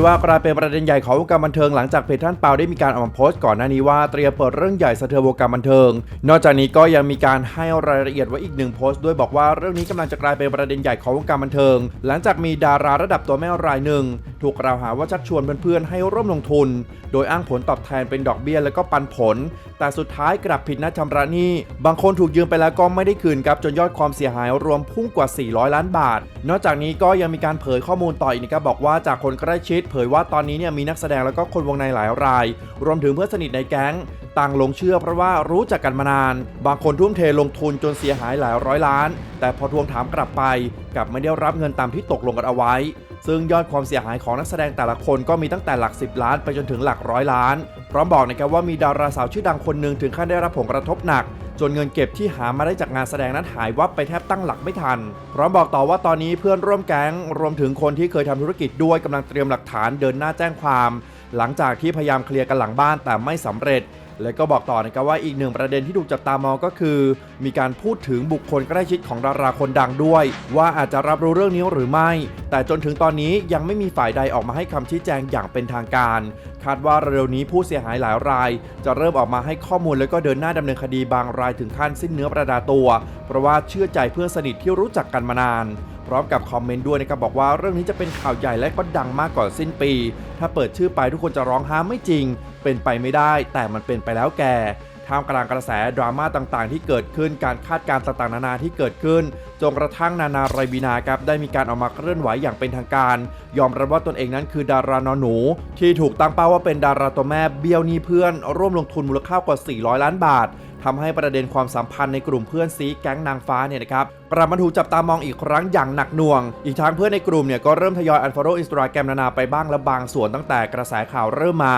ด้ว่ากลายเป็นประเด็นใหญ่ของวงการบันเทิงหลังจากเพจท่านเปาได้มีการออกมาโพสต์ก่อนหน้านี้ว่าเตรียมเปิดเรื่องใหญ่สะเทือนวงการบันเทิง นอกจากนี้ก็ยังมีการให้รายละเอียดไว้อีกหนึ่งโพสต์ด้วยบอกว่าเรื่องนี้กำลังจะกลายเป็นประเด็นใหญ่ของวงการบันเทิง หลังจากมีดาราระดับตัวแม่รายหนึ่ง ถูกกล่าวหาว่าชักชวนเพื่อนๆให้ร่วมลงทุน โดยอ้างผลตอบแทนเป็นดอกเบี้ยและก็ปันผล แต่สุดท้ายกลับผิดนัดชำระหนี้บางคนถูกยืมไปแล้วก็ไม่ได้คืนครับจนยอดความเสียหายรวมพุ่งกว่า 400 ล้านบาท นอกจากนี้ก็ยังมีการเผยข้อมูลต่ออีกนะครับบอกว่าจากคนใกล้ชิดเผยว่าตอนนี้เนี่ยมีนักแสดงแล้วก็คนวงในหลายราย รวมถึงเพื่อนสนิทในแก๊ง ต่างลงเชื่อเพราะว่ารู้จักกันมานาน บางคนทุ่มเทลงทุนจนเสียหายหลายร้อยล้าน แต่พอทวงถามกลับไปกลับไม่ได้รับเงินตามที่ตกลงกันเอาไว้ ซึ่งยอดความเสียหายของนักแสดงแต่ละคนก็มีตั้งแต่หลัก 10 ล้านไปจนถึงหลักร้อยล้าน พร้อมบอกนะครับว่ามีดาราสาวชื่อดังคนหนึ่งถึงขั้นได้รับผลกระทบหนัก จนเงินเก็บที่หามาได้จากงานแสดงนั้นหายวับไปแทบตั้งหลักไม่ทัน พร้อมบอกต่อว่าตอนนี้เพื่อนร่วมแก๊งรวมถึงคนที่เคยทำธุรกิจด้วยกำลังเตรียมหลักฐานเดินหน้าแจ้งความ หลังจากที่พยายามเคลียร์กันหลังบ้านแต่ไม่สำเร็จ และก็บอกต่อนะครับว่าอีกหนึ่งประเด็นที่ถูกจับตามองก็คือ มีการพูดถึงบุคคลใกล้ชิดของดาราคนดังด้วย ว่าอาจจะรับรู้เรื่องนี้หรือไม่ แต่จนถึงตอนนี้ยังไม่มีฝ่ายใดออกมาให้คำชี้แจงอย่างเป็นทางการ คาดว่าเร็วนี้ผู้เสียหายหลายราย จะเริ่มออกมาให้ข้อมูลแล้วก็เดินหน้าดำเนินคดีบางรายถึงขั้นสิ้นเนื้อประดาตัว เพราะว่าเชื่อใจเพื่อนสนิทที่รู้จักกันมานาน ร้อมกับคอมเมนต์ด้วยนะครับบอกว่าเรื่องนี้จะเป็นข่าวใหญ่และก็ดังมากก่อนสิ้นปี ถ้าเปิดชื่อไปทุกคนจะร้องห้ามไม่จริง เป็นไปไม่ได้ แต่มันเป็นไปแล้วแกท่ามกลางกระแสดราม่าต่างๆ ที่เกิดขึ้นการคาดการณ์ต่างๆนานาที่เกิดขึ้น จนกระทั่งนานาไรบีนาครับได้มีการออกมาเคลื่อนไหวอย่างเป็นทางการ ยอมรับว่าตนเองนั้นคือดารานอนหนู ที่ถูกตั้งเป้าว่าเป็นดาราตัวแม่เบี้ยวนี้เพื่อน ร่วมลงทุนมูลค่ากว่า 400 ล้านบาท ทำให้ประเด็นความสัมพันธ์ในกลุ่มเพื่อนซีแก๊งนางฟ้าเนี่ยนะครับกลับมาถูกจับตามองอีกครั้งอย่างหนักหน่วง อีกทางเพื่อนในกลุ่มเนี่ยก็เริ่มทยอยอันฟอลโล่อินสตาแกรมนานาไปบ้างและบางส่วนตั้งแต่กระแสข่าวเริ่มมา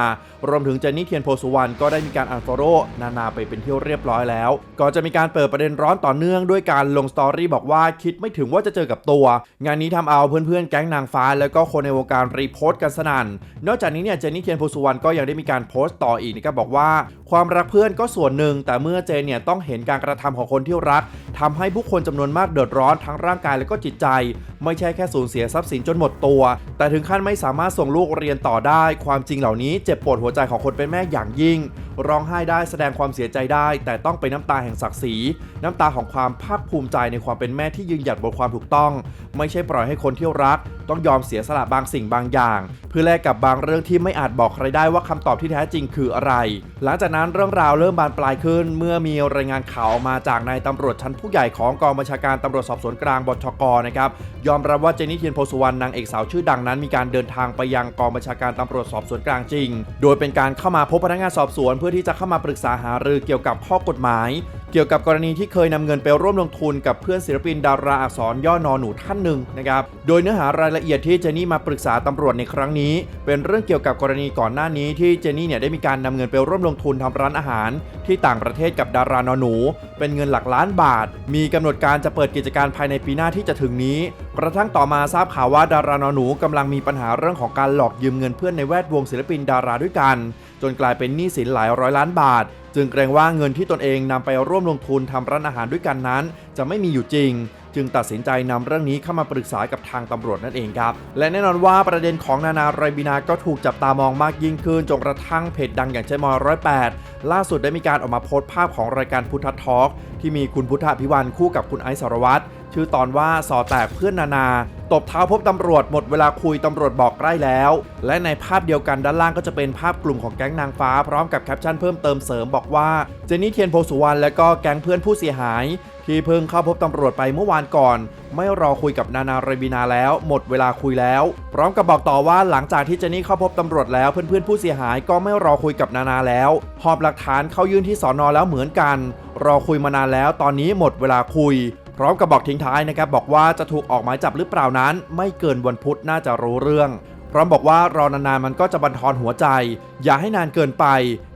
รวมถึงเจนนี่เทียนโพสุวรรณก็ได้มีการอันฟอลโล่นานาไปเป็นที่เรียบร้อยแล้ว ก็จะมีการเปิดประเด็นร้อนต่อเนื่องด้วยการลงสตอรี่บอกว่าคิดไม่ถึงว่าจะเจอกับตัว งานนี้ทำเอาเพื่อนๆแก๊งนางฟ้า แล้วก็คนในวงการรีโพสต์กันสนั่น นอกจากนี้เนี่ยเจนนี่เทียนโพสุวรรณก็ยังได้มีการโพสต์ต่ออีกนะครับบอกว่า ความรักเพื่อนก็ส่วนหนึ่ง แต่เมื่อเจนเนี่ยต้องเห็นการกระทำของคนที่รักทำให้ผู้คนจำนวนมากเดือดร้อนทั้งร่างกายและก็จิตใจ ไม่ใช่แค่สูญเสียทรัพย์สินจนหมดตัว แต่ถึงขั้นไม่สามารถส่งลูกเรียนต่อได้ ความจริงเหล่านี้เจ็บปวดหัวใจของคนเป็นแม่อย่างยิ่ง ร้องไห้ได้แสดงความเสียใจได้ แต่ต้องเป็นน้ำตาแห่งศักดิ์ศรีน้ำตาของความภาคภูมิใจในความเป็นแม่ที่ยืนหยัดบนความถูกต้อง ไม่ใช่ปล่อยให้คนที่รัก ต้องยอมเสียสละบางสิ่งบางอย่าง เพื่อแลกกับบางเรื่องที่ไม่อาจบอกใครได้ว่าคำตอบที่แท้จริงคืออะไร หลังจากนั้นเรื่องราวเริ่มบานปลายขึ้น เมื่อมีรายงานข่าวออกมาจากนายตำรวจชั้นผู้ใหญ่ของกองบัญชาการตำรวจสอบสวนกลางบชกนะครับยอมรับว่าเจนนี่เทียนโพสุวรรณนางเอกสาวชื่อดังนั้น มีการเดินทางไปยังกองบัญชาการตำรวจสอบสวนกลางจริง โดยเป็นการเข้ามาพบพนักงานสอบสวน เพื่อที่จะเข้ามาปรึกษาหารือเกี่ยวกับข้อกฎหมาย เกี่ยวกับกรณีที่เคยนำเงินไปร่วมลงทุนกับเพื่อนศิลปินดาราอักษรย่อนอหนูท่านหนึ่งนะครับ โดยเนื้อหารายละเอียดที่เจนี่มาปรึกษาตำรวจในครั้งนี้ เป็นเรื่องเกี่ยวกับกรณีก่อนหน้านี้ที่เจนี่เนี่ยได้มีการนำเงินไปร่วมลงทุนทำร้านอาหาร ที่ต่างประเทศกับดารานอหนู เป็นเงินหลักล้านบาท มีกำหนดการจะเปิดกิจการภายในปีหน้าที่จะถึงนี้ กระทั่งต่อมาทราบข่าวว่าดารานอหนูกำลังมีปัญหาเรื่องของการหลอกยืมเงินเพื่อนในแวดวงศิลปินดาราด้วยกัน จนกลายเป็นหนี้สินหลายร้อยล้านบาท จึงเกรงว่าเงินที่ตนเองนำไปร่วมลงทุนทำร้านอาหารด้วยกันนั้น จะไม่มีอยู่จริง จึงตัดสินใจนำเรื่องนี้เข้ามาปรึกษากับทางตำรวจนั่นเองครับ และแน่นอนว่าประเด็นของนานาไรบินาก็ถูกจับตามองมากยิ่งขึ้นจนกระทั่งเพจดังอย่างเช่นมร้อยแปดล่าสุดได้มีการออกมาโพสต์ภาพของรายการพุทธทอล์กที่มีคุณพุทธพิวันคู่กับคุณไอซ์สารวัตรชื่อตอนว่าสอแตกเพื่อนนานา ตบเท้าพบตำรวจหมดเวลาคุยตำรวจบอกใกล้แล้ว และในภาพเดียวกันด้านล่างก็จะเป็นภาพกลุ่มของแก๊งนางฟ้าพร้อมกับแคปชั่นเพิ่มเติมเสริมบอกว่าเจนนี่เทียนโพสุวรรณและก็แก๊งเพื่อนผู้เสียหาย ที่เพิ่งเข้าพบตำรวจไปเมื่อวานก่อน ไม่รอคุยกับนานาเรบินาแล้ว หมดเวลาคุยแล้ว พร้อมกับบอกต่อว่าหลังจากที่เจนนี่เข้าพบตำรวจแล้วเพื่อนๆผู้เสียหายก็ไม่รอคุยกับนานาแล้ว หอบหลักฐานเข้ายื่นที่สอนอแล้วเหมือนกัน รอคุยมานานแล้ว ตอนนี้หมดเวลาคุย พร้อมกับบอกทิ้งท้ายนะครับบอกว่าจะถูกออกหมายจับหรือเปล่านั้น ไม่เกินวันพุธน่าจะรู้เรื่อง พร้อมบอกว่ารอนานๆมันก็จะบันทอนหัวใจ อย่าให้นานเกินไป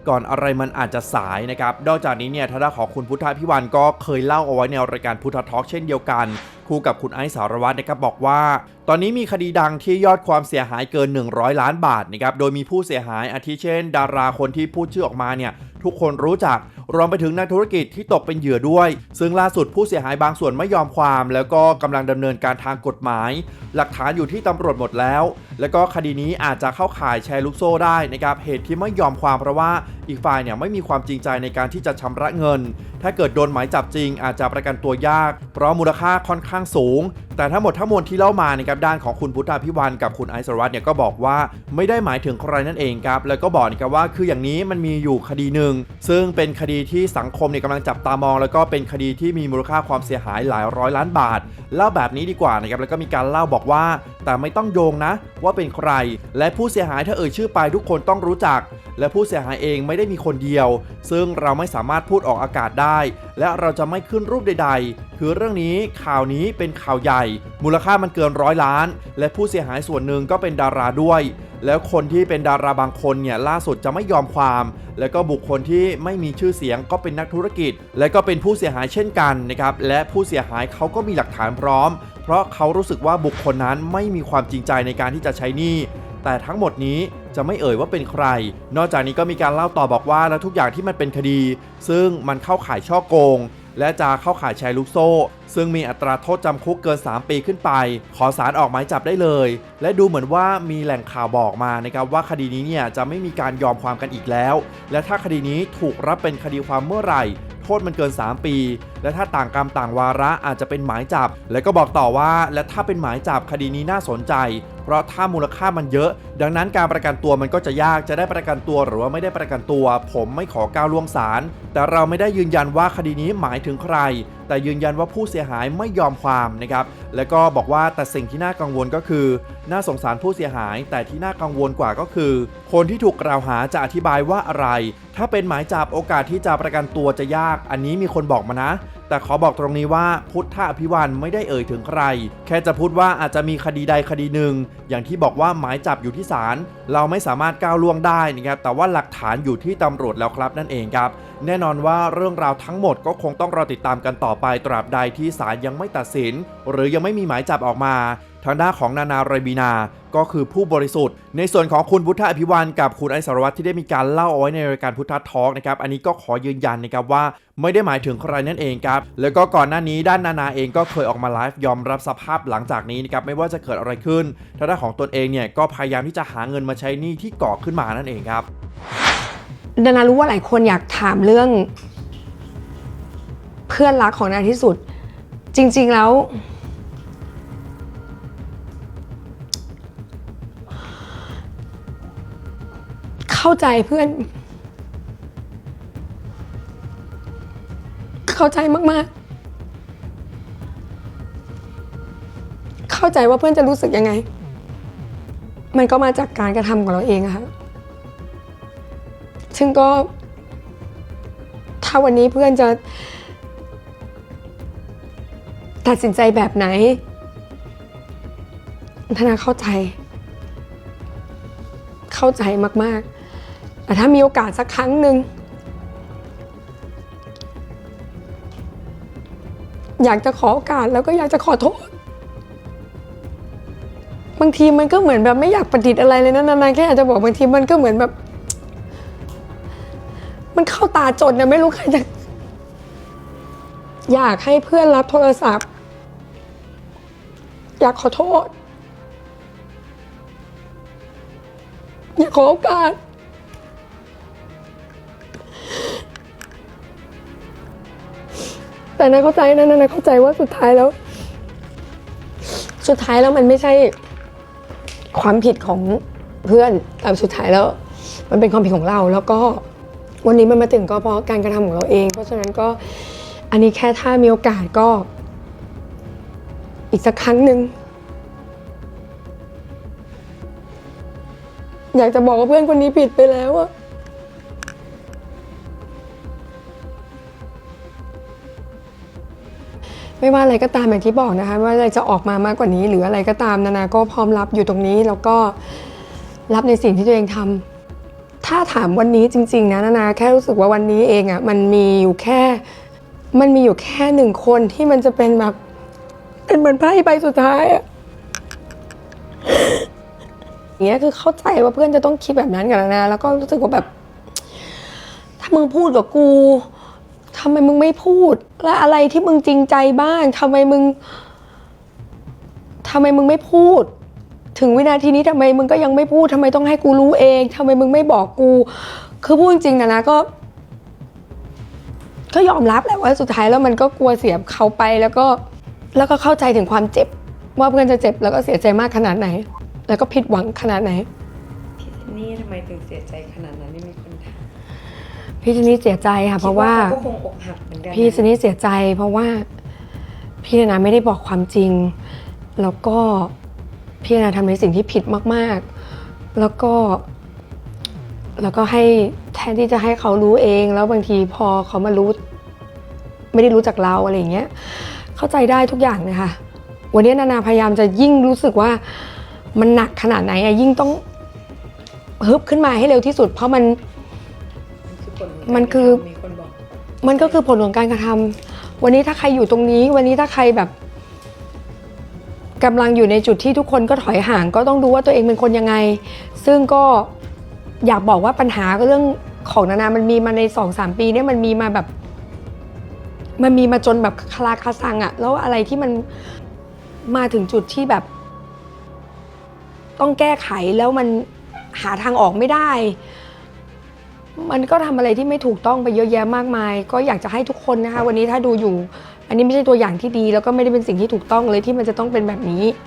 ก่อนอะไรมันอาจจะสายนะครับนอกจากนี้เนี่ยทางด้านของคุณพุทธพิวันก็เคยเล่าเอาไว้ในรายการพุทธทอล์กเช่นเดียวกันคู่กับคุณไอซ์สารวัตรนะครับบอกว่า ตอนนี้มีคดีดังที่ยอดความเสียหายเกิน 100 ล้านบาทนะครับโดยมีผู้เสียหายอาทิเช่น ดาราคนที่พูดชื่อออกมาเนี่ย ทุกคนรู้จัก รวมไปถึงนักธุรกิจที่ตกเป็นเหยื่อด้วย ซึ่งล่าสุดผู้เสียหายบางส่วนไม่ยอมความ แล้วก็กำลังดำเนินการทางกฎหมาย หลักฐานอยู่ที่ตำรวจหมดแล้ว แล้วก็คดีนี้อาจจะเข้าข่ายแชร์ลูกโซ่ได้นะครับเหตุที่ไม่ยอมความเพราะว่า อีกฝ่ายเนี่ยไม่มีความจริงใจในการที่จะชำระเงิน ถ้าเกิดโดนหมายจับจริงอาจจะประกันตัวยาก เพราะมูลค่าค่อนข้างสูง แต่ทั้งหมดทั้งมวลที่เล่ามานะครับด้านของคุณพุทธาพิวันกับคุณไอซ์สรวัตเนี่ยก็บอกว่าไม่ได้หมายถึงใครนั่นเองครับ แล้วก็บอกนะครับว่าคืออย่างนี้มันมีอยู่คดีหนึ่งซึ่งเป็นคดีที่สังคมเนี่ยกำลังจับตามอง แล้วก็เป็นคดีที่มีมูลค่าความเสียหายหลายร้อยล้านบาทเล่าแบบนี้ดีกว่านะครับแล้วก็มีการเล่าบอกว่า แต่ไม่ต้องโยงนะ ว่าเป็นใคร และผู้เสียหายถ้าเอ่ยชื่อไปทุกคนต้องรู้จัก และผู้เสียหายเองไม่ได้มีคนเดียว ซึ่งเราไม่สามารถพูดออกอากาศได้ และเราจะไม่ขึ้นรูปใด ๆ คือเรื่องนี้ข่าวนี้เป็นข่าวใหญ่ มูลค่ามันเกินร้อยล้าน และผู้เสียหายส่วนหนึ่งก็เป็นดาราด้วย แล้วคนที่เป็นดาราบางคนเนี่ยล่าสุดจะไม่ยอมความ แล้วก็บุคคลที่ไม่มีชื่อเสียงก็เป็นนักธุรกิจ และก็เป็นผู้เสียหายเช่นกันนะครับและผู้เสียหายเขาก็มีหลักฐานพร้อม เพราะเขารู้สึกว่าบุคคลนั้นไม่มีความจริงใจในการที่จะใช้หนี้แต่ทั้งหมดนี้จะไม่เอ่ยว่าเป็นใคร นอกจากนี้ก็มีการเล่าต่อบอกว่าแล้วทุกอย่างที่มันเป็นคดี ซึ่งมันเข้าข่ายช่อโกง และจะเข้าข่ายแชร์ลูกโซ่ ซึ่งมีอัตราโทษจำคุกเกิน 3 ปีขึ้นไป ขอสารออกหมายจับได้เลย และดูเหมือนว่ามีแหล่งข่าวบอกมานะครับว่าคดีนี้เนี่ยจะไม่มีการยอมความกันอีกแล้ว และถ้าคดีนี้ถูกรับเป็นคดีความเมื่อไหร่โทษมันเกิน 3 ปี และถ้าต่างกรรมต่างวาระอาจจะเป็นหมายจับ และก็บอกต่อว่า และถ้าเป็นหมายจับคดีนี้น่าสนใจ เพราะถ้ามูลค่ามันเยอะ ดังนั้นการประกันตัวมันก็จะยากจะได้ประกันตัวหรือว่าไม่ได้ประกันตัว ผมไม่ขอก้าวล่วงศาลแต่เราไม่ได้ยืนยันว่าคดีนี้หมายถึงใคร แต่ยืนยันว่าผู้เสียหายไม่ยอมความนะครับแล้วก็บอกว่าแต่สิ่งที่น่ากังวลก็คือ น่าสงสารผู้เสียหาย แต่ที่น่ากังวลกว่าก็คือ คนที่ถูกกล่าวหาจะอธิบายว่าอะไร ถ้าเป็นหมายจับโอกาสที่จะประกันตัวจะยาก อันนี้มีคนบอกมานะ แต่ขอบอกตรงนี้ว่าพุทธอภิวันไม่ได้เอ่ยถึงใคร แค่จะพูดว่าอาจจะมีคดีใดคดีหนึ่ง อย่างที่บอกว่าหมายจับอยู่ที่ศาลเราไม่สามารถก้าวล่วงได้นะครับแต่ว่าหลักฐานอยู่ที่ตำรวจแล้วครับนั่นเองครับ แน่นอนว่าเรื่องราวทั้งหมดก็คงต้องรอติดตามกันต่อไปตราบใดที่ศาลยังไม่ตัดสิน หรือยังไม่มีหมายจับออกมา ทางด้านของนานาเรบีนา ก็คือผู้บริสุทธิ์ ในส่วนของคุณพุทธอภิวันกับคุณไอสารวัตรที่ได้มีการเล่าเอาไว้ในรายการพุทธทอล์กนะครับ อันนี้ก็ขอยืนยันนะครับว่าไม่ได้หมายถึงใครนั่นเองครับ แล้วก็ก่อนหน้านี้ด้านนานาเองก็เคยออกมาไลฟ์ยอมรับสภาพหลังจากนี้นะครับไม่ว่าจะเกิดอะไรขึ้นทางด้านของตนเองเนี่ยก็พยายามที่จะหาเงินมาใช้หนี้ที่ก่อขึ้นมานั่นเองครับ ดานารู้ว่าหลายคนอยากถามเรื่อง เพื่อนรักของนาที่สุด จริง ๆแล้ว เข้าใจเพื่อน เข้าใจมาก ๆ เข้าใจว่าเพื่อนจะรู้สึกยังไง มันก็มาจากการกระทำของเราเองอะค่ะ ซึ่งก็ ถ้าวันนี้เพื่อนจะ ตัดสินใจแบบไหนธนาเข้าใจ เข้าใจมาก ๆ แต่ถ้ามีโอกาสสักครั้งหนึ่งอยากจะขอโอกาสแล้วก็อยากจะขอโทษ บางทีมันก็เหมือนแบบไม่อยากประดิษฐ์อะไรเลยนะนานๆแค่อยากจะบอกบางทีมันก็เหมือนแบบ มันเข้าตาจนนะไม่รู้ใครจะ อยากให้เพื่อนรับโทรศัพท์ อยากขอโทษ อยากขอโอกาส แต่นาเข้าใจนะนาเข้าใจว่าสุดท้ายแล้ว สุดท้ายแล้วมันไม่ใช่ ความผิดของเพื่อนแต่สุดท้ายแล้ว มันเป็นความผิดของเราแล้วก็ วันนี้มันมาถึงก็เพราะการกระทำของเราเอง เพราะฉะนั้นก็อันนี้แค่ถ้ามีโอกาสก็ อีกสักครั้งหนึ่งอยากจะบอกว่าเพื่อนคนนี้ผิดไปแล้วอะไม่ว่าอะไรก็ตามอย่างที่บอกนะคะไม่ว่าอะไรจะออกมามากกว่านี้ หรืออะไรก็ตามนานาก็พร้อมรับอยู่ตรงนี้แล้วก็รับในสิ่งที่ตัวเองทำ ถ้าถามวันนี้จริง ๆ นะนานาแค่รู้สึกว่าวันนี้เองอะ่ะมันมีอยู่แค่ มันมีอยู่แค่หนึ่งคนที่มันจะเป็นแบบเป็นเหมือนไพ่ใบสุดท้ายอะอย่างเงี้ยคือเข้าใจว่าเพื่อนจะต้องคิดแบบนั้นกับนานาแล้วก็รู้สึกว่าแบบถถ้ามึงพูดกับกูทำไมมึงไม่พูด และอะไรที่มึงจริงใจบ้างทำไมมึงทำไมมึงไม่พูด ถึงวินาทีนี้ทำไมมึงก็ยังไม่พูดทำไมต้องให้กูรู้เองทำไมมึงไม่บอกกู คือพูดจริงๆนะนะก็ ก็ยอมรับแหละว่าสุดท้ายแล้วมันก็กลัวเสียเขาไปแล้วก็แล้วก็เข้าใจถึงความเจ็บ ว่าเพื่อนจะเจ็บแล้วก็เสียใจมากขนาดไหน แล้วก็ผิดหวังขนาดไหนพี่เจนนี่ทำไมถึงเสียใจขนาดนั้นนี่มีคนถามพี่เจนนี่เสียใจค่ะ เพราะว่าคิดก็คงอกหักเหมือนกันพี่เจนนี่เสียใจ เพราะว่าพี่นาไม่ได้บอกความจริง แล้วก็ พี่นาทำในสิ่งที่ผิดมากๆ แล้วก็แล้วก็ให้แทนที่จะให้เขารู้เอง แล้วบางทีพอเขามารู้ ไม่ได้รู้จักเราอะไรอย่างเงี้ยเข้าใจได้ทุกอย่างเลยค่ะวันนี้นานาพยายามจะยิ่งรู้สึกว่ามันหนักขนาดไหนอะยิ่งต้องฮึบขึ้นมาให้เร็วที่สุด เพราะมันมันคือมีคนบอกมันก็คือผลของการกระทำวันนี้ถ้าใครอยู่ตรงนี้ วันนี้ถ้าใครแบบ กำลังอยู่ในจุดที่ทุกคนก็ถอยห่างก็ต้องดูว่าตัวเองเป็นคนยังไง ซึ่งก็อยากบอกว่าปัญหาก็เรื่องของนานา มันมีมาในสองสามปีเนี่ยมันมีมาแบบ มันมีมาจนแบบคลาคาซังอะแล้วอะไรที่มันมาถึงจุดที่แบบ ต้องแก้ไขแล้วมันหาทางออกไม่ได้ มันก็ทำอะไรที่ไม่ถูกต้องไปเยอะแยะมากมาย ก็อยากจะให้ทุกคนนะคะ วันนี้ถ้าดูอยู่ อันนี้ไม่ใช่ตัวอย่างที่ดี แล้วก็ไม่ได้เป็นสิ่งที่ถูกต้องเลยที่มันจะต้องเป็นแบบนี้